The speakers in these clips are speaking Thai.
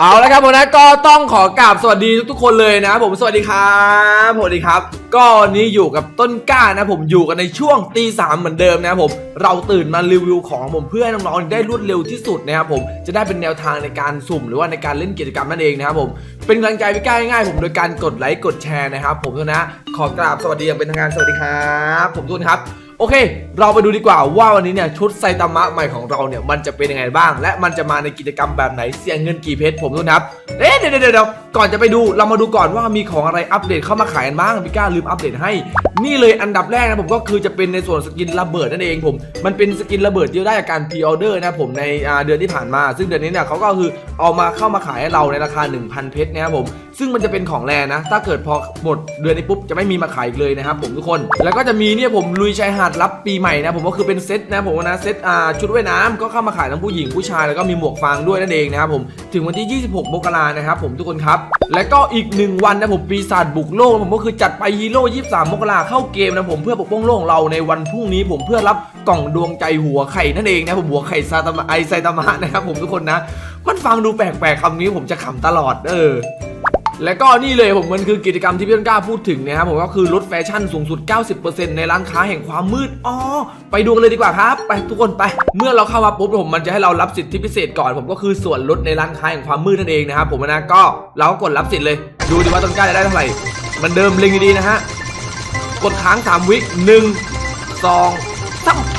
เอาละครับผมนะก็ต้องขอกราบสวัสดีทุกๆคนเลยนะผมสวัสดีครับสวัสดีครับ ก็วันนี้อยู่กับต้นกล้านะผมอยู่กันในช่วงตีสามเหมือนเดิมนะครับผมเราตื่นมารีวิวของผมเพื่อให้น้องๆได้รวดเร็วที่สุดนะครับผมจะได้เป็นแนวทางในการสุ่ม หรือว่าในการเล่นกิจกรรมนั่นเองนะครับผมเป็นกำลังใจพี่ก้าง่ายๆผมโดยการกดไลค์กดแชร์นะครับผมทุกนะขอกราบสวัสดีอย่างเป็นทางการสวัสดีครับ ผมทุกคนครับ โอเค เราไปดูดีกว่าว่าวันนี้เนี่ยชุดไซตามะใหม่ของเราเนี่ยมันจะเป็นยังไงบ้าง และมันจะมาในกิจกรรมแบบไหนเสียงเงินกี่เพชรผมทุกนะครับเอ๊ะเดี๋ยวเดี๋ยวเดี๋ยวก่อนจะไปดูเรามาดูก่อนว่ามีของอะไรอัปเดตเข้ามาขายกันบ้างพี่ก้าลืมอัปเดตให้ นี่เลยอันดับแรกนะผมก็คือจะเป็นในส่วนสกินระเบิดนั่นเองผม มันเป็นสกินระเบิดที่ได้จากการพรีออเดอร์นะผมในเดือนที่ผ่านมา ซึ่งเดือนนี้เนี่ยเขาก็คือเอามาเข้ามาขายให้เราในราคา 1,000 เพชรนะครับผมซึ่งมันจะเป็นของแรนะ ถ้าเกิดพอหมดเดือนนี้ปุ๊บจะไม่มีมาขายอีกเลยนะครับผมทุกคน แล้วก็จะมีเนี่ยผมลุยชายหาดรับปีใหม่นะผมก็คือเป็นเซตนะผมนะเซตอ่าชุดว่ายน้ำก็เข้ามาขายทั้งผู้หญิงผู้ชายแล้วก็มีหมวกฟางด้วยนั่นเองนะครับผมถึงวันที่ 26มกรานะครับผมทุกคนครับ และก็อีกหนึ่งวันนะผมปีศาจบุกโลกผมก็คือจัดไปฮีโร่23มกราเข้าเกมนะผมเพื่อปกป้องโลกเราในวันพรุ่งนี้ผมเพื่อรับกล่องดวงใจหัวไข่นั่นเองนะผมหัวไข่ซาตามะไอไซตามะนะครับผมทุกคนนะมันฟังดูแปลกๆคำนี้ผมจะขำตลอดเออ และก็นี่เลยผมมันคือกิจกรรมที่พี่ต้นกล้าพูดถึงนะครับผมก็คือลดแฟชั่นสูงสุด 90%ในร้านค้าแห่งความมืดอ๋อไปดูกันเลยดีกว่าครับ ไปทุกคนไป เมื่อเราเข้ามาปุ๊บผมมันจะให้เรารับสิทธิพิเศษก่อน ผมก็คือส่วนลดในร้านค้าแห่งความมืดนั่นเองนะครับผมนะก็เราก็กดรับสิทธิ์เลย ดูดิว่าต้นกล้าจะได้เท่าไหร่มันเดิมเล็งดีๆนะฮะกดค้าง3วิหนึ่งสองสาม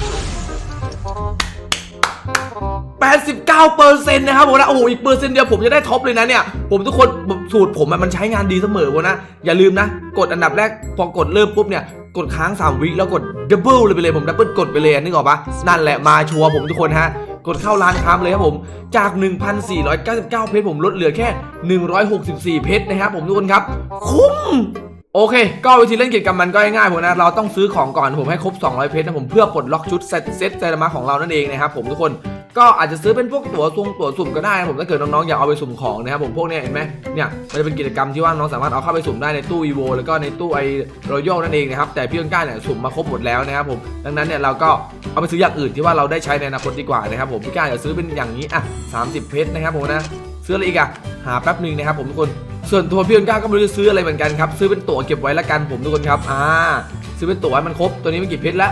89เปอร์เซ็นต์นะครับผมนะโอ้โหอีกเปอร์เซ็นต์เดียวผมจะได้ท็อปเลยนะเนี่ย ผมทุกคนสูตรผมมันใช้งานดีเสมอวะนะ อย่าลืมนะ กดอันดับแรก พอกดเริ่มปุ๊บเนี่ย กดค้าง 3 วิแล้วกดดับเบิลเลยไปเลย ผมดับเบิลกดไปเลยนึกออกปะนั่นแหละมาชัวร์ผมทุกคนฮะกดเข้าร้านค้าเลยครับผม จาก 1,499 เพชรผมลดเหลือแค่ 164 เพชรนะครับผมทุกคนครับ คุ้มโอเค ก็วิธีเล่นกิจกรรมมันก็ง่ายๆผมนะ เราต้องซื้อของก่อนผมให้ครบ 200 เพชรนะผมเพื่อปลดล็อกชุดเซตเซตไซรามะของเรานั่นเองนะครับผมทุกคน ก็อาจจะซื้อเป็นพวกตั๋วซุ่มตั๋วสุ่มก็ได้นะผมถ้าเกิดน้องๆอยากเอาไปสุ่มของนะครับผมพวกเนี้ยเห็นไหมเนี่ยมันจะเป็นกิจกรรมที่ว่าน้องสามารถเอาเข้าไปสุ่มได้ในตู้อีโวแล้วก็ในตู้ไอรอยัลนั่นเองนะครับแต่พี่ต้นกล้าเนี่ยสุ่มมาครบหมดแล้วนะครับผมดังนั้นเนี่ยเราก็เอาไปซื้ออย่างอื่นที่ว่าเราได้ใช้ในอนาคตดีกว่านะครับผมพี่กล้าจะซื้อเป็นอย่างนี้อะ30 เพชรนะครับผมนะซื้ออะไรอีกอะหาแป๊บหนึ่งนะครับผมทุกคนส่วนตัวพี่ต้นก้าก็ไม่รู้จะซื้ออะไรเหมือนกันครับซื้อเป็นตั๋วเก็บไว้ละกันผมทุกคนครับอ่าซื้อเป็นตั๋วให้มันครบตัวนี้มันกี่เพชรละ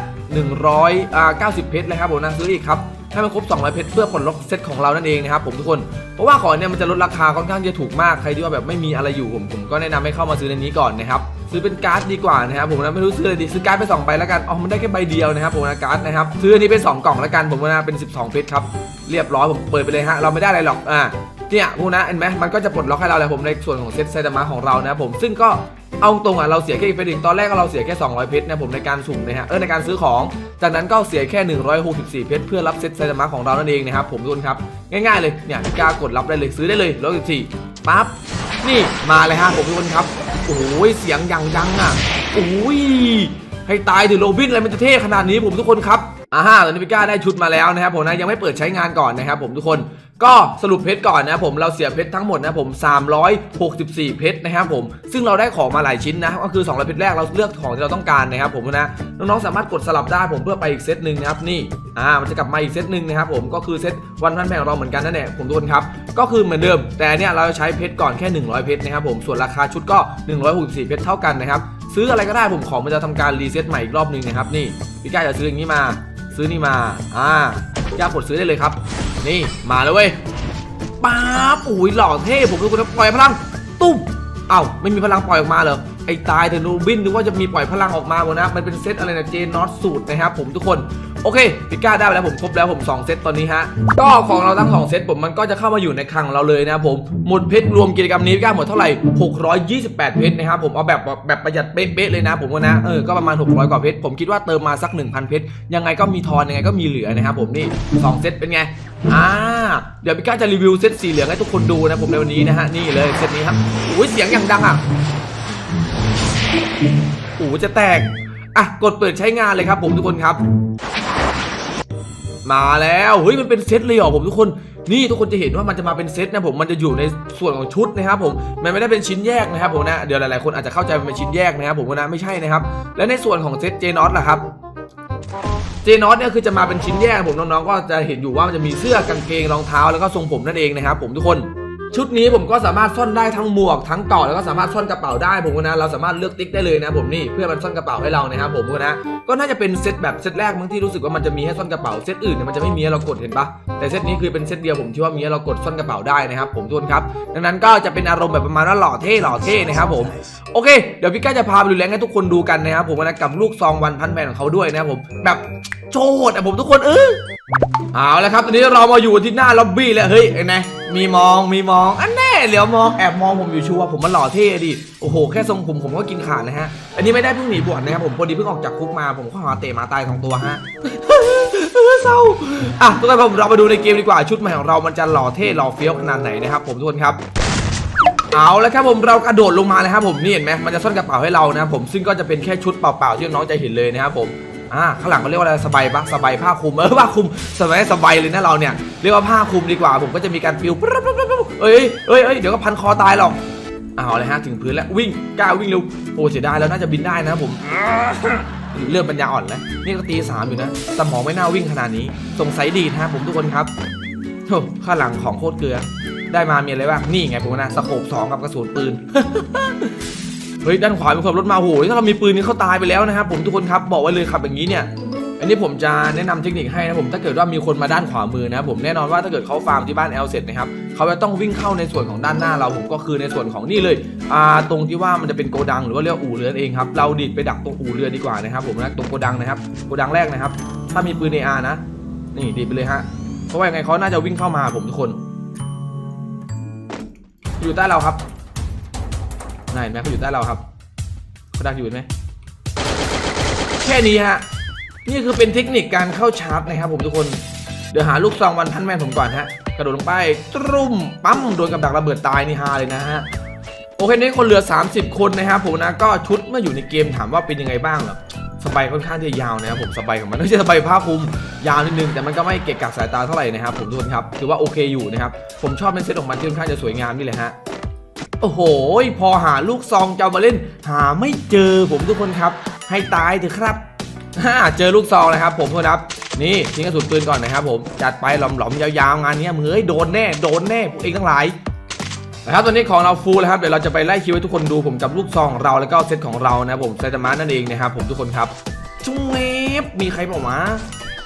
100อ่า90 เพชรเลยครับผมนะซื้ออีกครับ ให้มันครบ 200 เพชรเพื่อปลดล็อกเซตของเรานั่นเองนะครับผมทุกคน เพราะว่าของเนี่ยมันจะลดราคาค่อนข้างจะถูกมาก ใครที่ว่าแบบไม่มีอะไรอยู่ผมผมก็แนะนำให้เข้ามาซื้อในนี้ก่อนนะครับ ซื้อเป็นการ์ดดีกว่านะครับผมนะไม่รู้ซื้ออะไรดีซื้อการ์ดไป2ใบแล้วกัน อ๋อมันได้แค่ใบเดียวนะครับผมนะการ์ดนะครับ ซื้ออันนี้เป็น 2 กล่องแล้วกันผมนะเป็น 12 เพชรครับ เรียบร้อยผมเปิดไปเลยฮะ เราไม่ได้อะไรหรอก อ่าเนี่ยพวกนะเห็นไหมมันก็จะปลดล็อกให้เราแหละผมในส่วนของเซตไซตามะของเรานะครับผมซึ่งก็ เอาตรงอะเราเสียแค่อีกเพชรเองตอนแรกเราเสียแค่ 200 เพชรนะผมในการสุ่มนะฮะเออในการซื้อของ จากนั้นก็เสียแค่ 164 เพชรเพื่อรับเซตไซตามะของเรานั่นเองนะครับผมทุกคนครับง่ายๆเลยเนี่ยพิกล้ากดรับได้เลยซื้อได้เลย114ปั๊บนี่มาเลยฮะผมทุกคนครับโอ้ยเสียงย่างดังอะโอ้ยให้ตายถึงโรบินอะไรมันจะเท่ขนาดนี้ผมทุกคนครับอ่าฮะตอนนี้พี่ก้าได้ชุดมาแล้วนะครับผมนะยังไม่เปิดใช้งานก่อนนะครับผมทุกคน ก็สรุปเพชรก่อนนะผมเราเสียเพชรทั้งหมดนะผม 364 เพชรนะครับผมซึ่งเราได้ของมาหลายชิ้นนะก็คือ200เพชรแรกเราเลือกของที่เราต้องการนะครับผมนะน้องๆสามารถกดสลับได้ผมเพื่อไปอีกเซตหนึ่งนะครับนี่อ่ามันจะกลับมาอีกเซตหนึ่งนะครับผมก็คือเซตวันพันแพงของเราเหมือนกันนั่นแหละผมทุกคนครับก็คือเหมือนเดิม แต่เนี่ยเราจะใช้เพชรก่อนแค่ 100 เพชรนะครับผมส่วนราคาชุดก็ 164 เพชรเท่ากันนะครับซื้ออะไรก็ได้ผมของมันจะทำการรีเซ็ตใหม่อีกรอบหนึงนะครับนี่พี่ก้าจะซื้ออย่างนี้มา ซื้อนี่มาอ่า พี่ก้ากดซื้อได้เลยครับ นี่มาแล้วเว้ยป๊าบอุ้ยหล่อเท่ผมคือคนปล่อยพลัง ตุ้มเอ้าไม่มีพลังปล่อยออกมาเหรอไอ้ตายเถอะนูบินนึกว่าจะมีปล่อยพลังออกมาหมดนะมันเป็นเซตอะไรนะเจนอตสูตรนะครับผมทุกคน โอเคพิก้าได้ไปแล้วผมครบแล้วผม 2 เซตตอนนี้ฮะก็ของเราทั้งสองเซตผมมันก็จะเข้ามาอยู่ในคลังเราเลยนะผมหมดเพชรรวมกิจกรรมนี้พิก้าหมดเท่าไหร่ 628 เพชรนะครับผมเอาแบบแบบประหยัดเป๊ะๆเลยนะ ผมว่านะเออก็ประมาณ 600 กว่าเพชรผมคิดว่าเติมมาสัก 1,000 เพชรยังไงก็มีทอนยังไงก็มีเหลือนะครับผมนี่สองเซตเป็นไงอ่าเดี๋ยวพี่ก้าจะรีวิวเซตสีเหลืองให้ทุกคนดูนะผมในวันนี้นะฮะนี่เลยเซตนี้ครับโอ้ยเสียงอย่างดังอะโอ้จะแตกอะกดเปิดใช้งานเลยครับผมทุกคนครับ มาแล้วเฮ้ยมันเป็นเซตเลยเหรอผมทุกคนนี่ทุกคนจะเห็นว่ามันจะมาเป็นเซตนะผมมันจะอยู่ในส่วนของชุดนะครับผมมันไม่ได้เป็นชิ้นแยกนะครับผมนะเดี๋ยวหลายๆคนอาจจะเข้าใจเป็นชิ้นแยกนะครับผมนะไม่ใช่นะครับ และในส่วนของเซตเจนอตล่ะครับเจนอตเนี่ยคือจะมาเป็นชิ้นแยกผมน้องๆก็จะเห็นอยู่ว่ามันจะมีเสื้อกางเกงรองเท้าแล้วก็ทรงผมนั่นเองนะครับผมทุกคน ชุดนี้ผมก็สามารถซ่อนได้ทั้งหมวกทั้งเกาะแล้วก็สามารถซ่อนกระเป๋าได้ผมก็นะเราสามารถเลือกติ๊กได้เลยนะผมนี่เพื่อมันซ่อนกระเป๋าให้เรานะครับผมก็นะก็น่าจะเป็นเซตแบบเซตแรกมั้งที่รู้สึกว่ามันจะมีให้ซ่อนกระเป๋าเซตอื่นเนี่ยมันจะไม่มีให้เรากดเห็นปะแต่เซตนี้คือเป็นเซตเดียวผมที่ว่ามีให้เรากดซ่อนกระเป๋าได้นะครับผมทุกคนครับดังนั้นก็จะเป็นอารมณ์แบบประมาณว่าหล่อเท่หล่อเท่นะครับผมโอเคเดี๋ยวพี่ก้าจะพาไปดูแลงให้ทุกคนดูกันนะครับผมนะกับลูกซองวันพันแมนของเขาด้วยนะครับผมแบบโจดอะผมทุกคนเออเอาละครับตอนนี้เรามาอยู่ที่หน้าล็อบบี้แล้วเฮ้ยไอ้ไง มีมองมีมองอันแน่เหลียวมองแอบมองผมอยู่ชัวร์ผมมันหล่อเท่ดิโอ้โหแค่ทรงผมผมก็กินขาดนะฮะ อันนี้ไม่ได้เพิ่งหนีบวชนะครับผมพอดีเพิ่งออกจากคุกมาผมข้อหาเตะหมาตายสองตัวฮะเศร้าอะทุกคนผมเรามาดูในเกมดีกว่าชุดใหม่ของเรามันจะหล่อเท่หล่อเฟี้ยวขนาดไหนนะครับผมทุกคนครับเอาแล้วครับผมเรากระโดดลงมานะครับผมนี่เห็นไหมมันจะซ่อนกระเป๋าให้เรานะครับผมซึ่งก็จะเป็นแค่ชุดเปล่าๆที่น้องจะเห็นเลยนะครับผม อ่าข้างหลังเขาเรียกว่าอะไรสบายปะสบายผ้าคลุมเออผ้าคลุมสบายสบายเลยนะเราเนี่ยเรียกว่าผ้าคลุมดีกว่าผมก็จะมีการฟิวปั๊บเอ้ยเอ้ยเอ้ยเดี๋ยวก็พันคอตายหรอกเอาเลยฮะถึงพื้นแล้ววิ่งกล้าวิ่งเร็วโอ้เสียดายแล้วน่าจะบินได้นะผมเลือดปัญญาอ่อนแล้วนี่ก็ตีสามอยู่นะ สมองไม่น่าวิ่งขนาดนี้ สงสัยดีนะผมทุกคนครับโธ่ข้างหลังของโคตรเกลือ ได้มามีอะไรบ้างนี่ไงผมนะสโคปสองกับกระสุนปืน เฮ้ยด้านขวามีคนรถมาโหถ้าเรามีปืนนี่เขาตายไปแล้วนะครับผมทุกคนครับบอกไว้เลยขับอย่างนี้เนี่ยอันนี้ผมจะแนะนำเทคนิคให้นะผมถ้าเกิดว่ามีคนมาด้านขวามือนะผมแน่นอนว่าถ้าเกิดเขาฟาร์มที่บ้านแอลเสร็จนะครับเขาจะต้องวิ่งเข้าในส่วนของด้านหน้าเราผมก็คือในส่วนของนี่เลยอ่าตรงที่ว่ามันจะเป็นโกดังหรือว่าเรียกอู่เรือนเองครับเราดิดไปดักตรงอู่เรือดีกว่านะครับผมนะตรงโกดังนะครับโกดังแรกนะครับ ถ้ามีปืนในอานะ นี่ดีดไปเลยฮะเพราะว่ายังไงเขาน่าจะวิ่งเข้ามาผมทุกคน อยู่ใต้เราครับ นายเห็นไหมเขาอยู่ใต้เราครับเขาดักอยู่เห็นไหมแค่นี้ฮะนี่คือเป็นเทคนิคการเข้าชาร์จนะครับผมทุกคนเดี๋ยวหาลูกซองวันพันแมนผมก่อนฮะกระโดดลงไปตรุ่มปั๊มโดนกับดักระเบิดตายนี่ฮาเลยนะฮะโอเคนี่คนเหลือ 30 คนนะครับผมนะก็ชุดเมื่ออยู่ในเกมถามว่าเป็นยังไงบ้างหรอสบายค่อนข้างที่จะยาวนะครับผมสบายของมันไม่ใช่สบายผ้าคลุมยาวนิดนึงแต่มันก็ไม่เกะกะสายตาเท่าไหร่นะครับผมทุกคนครับถือว่าโอเคอยู่นะครับผมชอบเป็นเซตของมันที่ค่อนข้างจะสวยงามนี่เลยฮะ โอ้โห พอหาลูกซองจะเอามาเล่น หาไม่เจอผมทุกคนครับ ให้ตายเถอะครับฮ่าเจอลูกซองนะครับ ผมทุกคนครับ นี่ทิ้งกระสุนปืนก่อนนะครับผมจัดไปหลอมๆยาวๆงานนี้มึงเอ้ยโดนแน่โดนแน่พวกเองทั้งหลายนะครับตอนนี้ของเราฟูลแล้วครับเดี๋ยวเราจะไปไล่คิวให้ทุกคนดูผมกับลูกซองของเราแล้วก็เซตของเรานะครับผมไซตามะนั่นเองนะครับผมทุกคนครับจุ๊เล็บมีใครบอกมา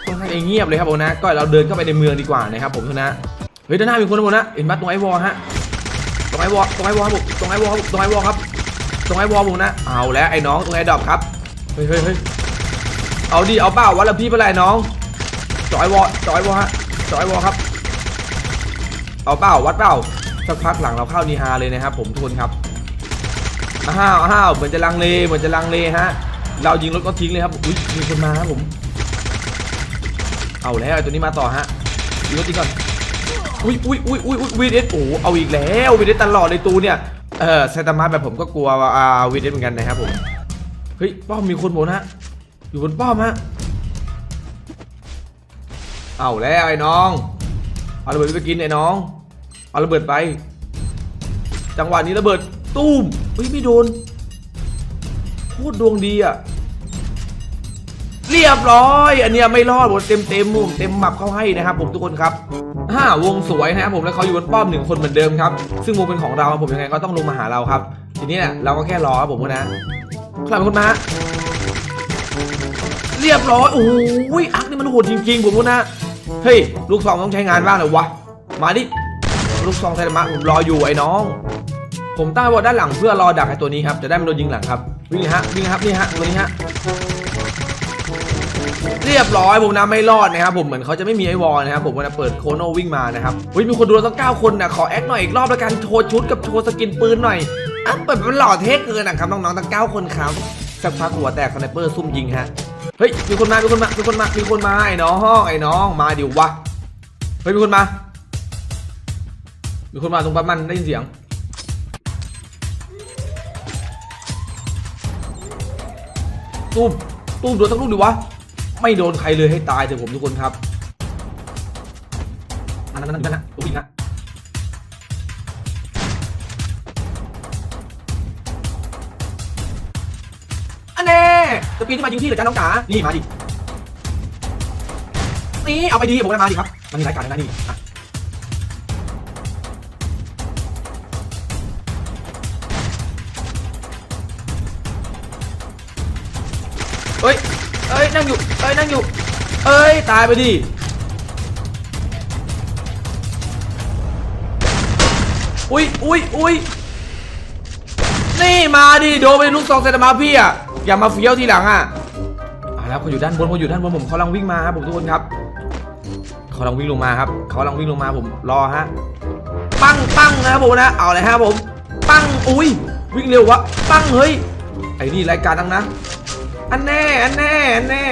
ค่อนข้างเงียบเลยครับผมนะ ก็เราเดินเข้าไปในเมืองดีกว่านะครับผมทุกนะเฮ้ยด้านหน้ามีคนนะผมนะเห็นปะตรงไอวอลฮะ รงไอ้วอลตรงไอ้วอลครับผมตรงไอ้วอลครับตรงไอ้วอลครับตรงไอ้วอลผมนะเอาแล้วไอ้น้องตรงไอ้ดอบครับเฮ้ยเฮ้ยเฮ้ยเอาดิเอาเปล่าวัดละพี่เป็นไรน้องจอยวอลจอยวอลฮะจอยวอลครับ เอาเปล่าวัดเปล่าสักพักหลังเราเข้านีฮาเลยนะครับผมทุกคนครับอ้าวอ้าวเหมือนจะลังเลเหมือนจะลังเลฮะเรายิงรถก็ทิ้งเลยครับอุ้ยมีคนมาครับผม เอาแล้วไอ้ตัวนี้มาต่อฮะยิงรถทิ้งก่อน อุ้ยอุ้ยอุ้ยอุ้ยวีเดสโอ้เอาอีกแล้ววีเดสตลอดเลยตูเนี่ยเออไซตามะแบบผมก็กลัวอ่าวีเดสเหมือนกันนะครับผมเฮ้ยป้อมมีคนบนฮะอยู่บนป้อมฮะเอาแล้วไอ้น้องเอาระเบิดไปกินไอ้น้องเอาระเบิดไป จังหวะนี้ระเบิดตุ้มเฮ้ยไม่โดนโคตรดวงดีอะเรียบร้อย อันเนี้ยไม่รอดหมดเต็มเต็มมุมเต็มหมับเข้าให้นะครับผมทุกคนครับ ห้าวงสวยนะครับผมแล้วเขาอยู่บนป้อมหนึ่งคนเหมือนเดิมครับ ซึ่งวงเป็นของเราครับผมยังไงก็ต้องลงมาหาเราครับ ทีนี้เนี่ยเราก็แค่รอครับผมนะใครเป็นคนมาเรียบร้อยโอ้โหอักนี่มันโหดจริงๆผมนะเฮ้ยลูกซองต้องใช้งานบ้างเลยวะมาดิลูกซองไทมะผมรออยู่ไอ้น้อง ผมตั้งไว้ด้านหลังเพื่อรอดักไอ้ตัวนี้ครับจะได้มันโดนยิงหลังครับวิ่งฮะวิ่งครับนี่ฮะตัวนี้ฮะ เรียบร้อยผมนะไม่รอดนะครับผมเหมือนเขาจะไม่มีไอวอลนะครับผมวันนะเปิดโคโนวิ่งมานะครับเฮ้ยมีคนดูเราตั้งเก้าคนนะขอแอคหน่อยอีกรอบแล้วกันโชว์ชุดกับโชว์สกินปืนหน่อยอะเปิดมันหล่อเท่เกินนะครับน้องๆตั้งเก้าคนครับสักพักหัวแตกสไนเปอร์ซุ่มยิงฮะเฮ้ยมีคนมา มีคนมา มีคนมา มีคนมาไอ้น้องไอ้น้องมาเดี๋ยววะ เฮ้ยมีคนมา มีคนมาตรงปั๊มมันได้ยินเสียง ตุ้มตุ้มโดนทั้งลูกดิวะ ไม่โดนใครเลยให้ตายเถอะผมทุกคนครับอันนั้นนั่นนั่นนะตัวอีกนะอันแน่จะปีนขึ้นมายิงที่หรือจ้าน้องจ๋านี่มาดินี่เอาไปดีผมก็มาดิครับ มันมีรายการนะนี่อะ นั่งอยู่เอ้ยนั่งอยู่ เอ้ยตายไปดิอุ้ยอุ้ยอุ้ยนี่มาดิโดนไปลูกซองเซตามาพี่อะอย่ามาเฟี้ยวทีหลังอะเอาแล้วเขาอยู่ด้านบนเขาอยู่ด้านบนผมเขากำลังวิ่งมาครับผมทุกคนครับเขากำลังวิ่งลงมาครับเขากำลังวิ่งลงมาผมรอฮะปั้งปั้งนะครับผมนะเอาเลยฮะผม ปั้งอุ้ยวิ่งเร็ววะปั้งเฮ้ยไอ้นี่รายการดังนะ อันแน่ อันแน่ อันแน่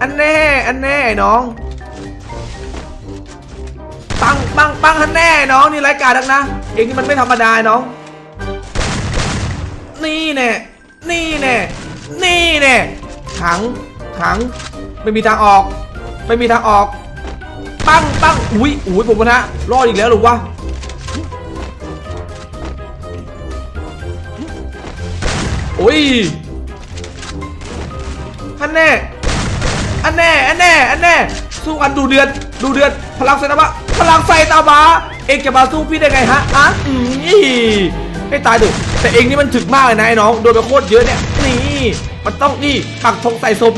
อันแน่ อันแน่ไอ้น้อง ปังปังปังอันแน่น้องนี่รายการดังนะ เองนี่มันไม่ธรรมดาน้อง นี่แน่ นี่แน่ นี่แน่ ขัง ขัง ไม่มีทางออก ไม่มีทางออก ปังปังอุ้ยอุ้ยผมนะรอดอีกแล้วหรือวะอุ้ย อันแน่ อันแน่ อันแน่ อันแน่ สู้กันดูเดือด ดูเดือด พลังไซตามะพลังไซตามะเองจะมาสู้พี่ได้ไงฮะอะอืมนี่ให้ตายดูแต่เองนี่มันถึกมากเลยนะไอ้น้อง โดนไปโคตรเยอะเนี่ย นี่ มันต้องนี่ปักธงใส่ศพ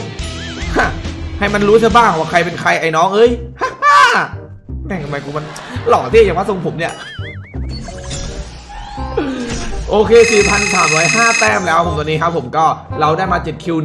ฮะให้มันรู้ซะบ้างว่าใครเป็นใครไอ้น้องเอ้ย ฮ่าฮ่าแม่งทำไมกูมันหล่อเท่อย่างว่าทรงผมเนี่ย โอเค 4,305 แต้มแล้วผมตัวนี้ครับผมก็เราได้มา 7 คิว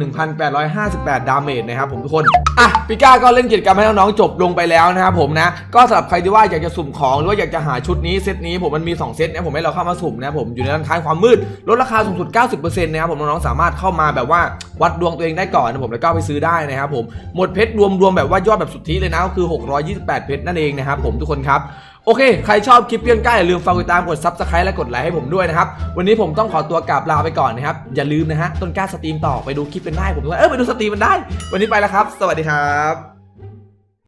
1,858 ดาเมจนะครับผมทุกคน อะปิก้าก็เล่นกิจกรรมให้น้องๆจบลงไปแล้วนะครับผมนะ ก็สำหรับใครที่ว่าอยากจะสุ่มของ หรือว่าอยากจะหาชุดนี้เซตนี้ผมมันมี 2 เซตนะผมให้เราเข้ามาสุ่มนะผมอยู่ในร้านค้าความมืด ลดราคาสูงสุด 90%นะครับผมน้องๆสามารถเข้ามาแบบว่าวัดดวงตัวเองได้ก่อนนะผมแล้วก็ไปซื้อได้นะครับผมหมดเพชรรวมๆแบบว่ายอดแบบสุทธิเลยนะก็คือ 628 เพชรนั่นเองนะครับผมทุกคนครับ โอเค ใครชอบคลิปเพี้ยนใกล้อย่าลืมฝากกดติดตามกด subscribe และกดไลค์ให้ผมด้วยนะครับ วันนี้ผมต้องขอตัวกลับลาไปก่อนนะครับ อย่าลืมนะฮะต้นกล้าสตรีมต่อไปดูคลิปเป็นได้ผมด้วยเออไปดูสตรีมมันได้ วันนี้ไปแล้วครับ สวัสดีครับ